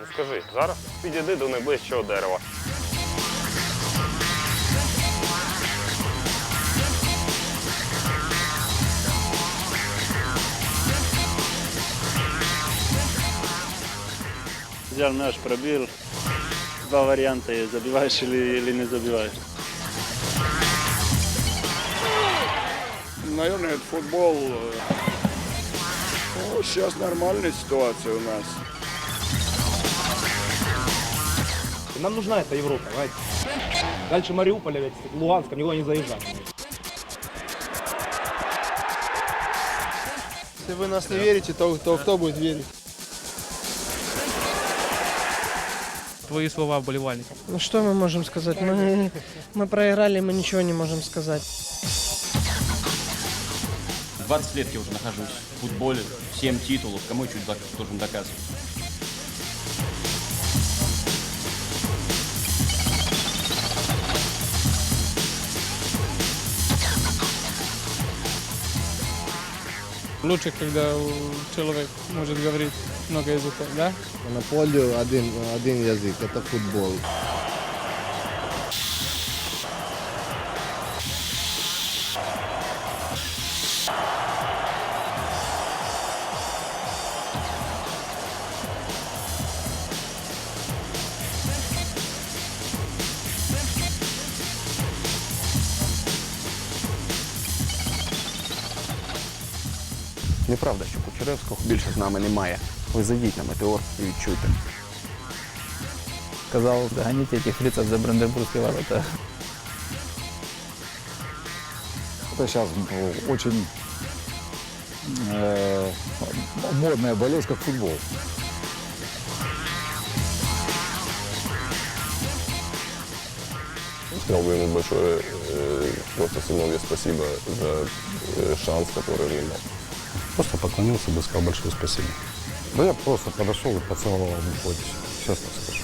Ну скажи, зараз підійди до найближчого дерева. Взял наш пробил. Два варіанти є забиваєш или, не забиваєш. Наверное, это футбол. Э, Ну, сейчас нормальная ситуация у нас. Нам нужна эта Европа, понимаете? Дальше Мариуполя, ведь, Луганска, никуда не заезжать. Если вы нас не верите, то, то кто будет верить? Твои слова вболівальникам. Ну что мы можем сказать? Мы, мы проиграли, мы ничего не можем сказать. 20 лет я уже нахожусь в футболе, 7 титулов, кому чуть должен доказывать. Лучше, когда человек может говорить много языков, да? На поле один, один язык, это футбол. Неправда, що Кучеревського більше з нами немає. Ви зайдіть на метеор і відчуйте. Сказал, гоните этих фрицев за Бранденбургские ворота. Это сейчас очень э, модная болезнь, как футбол. Сказал бы ему большое, э, просто сыновья спасибо за э, шанс, который он имел. Просто поклонился бы, сказал большое спасибо. Да я просто подошел и поцеловал ему пояс, честно скажу.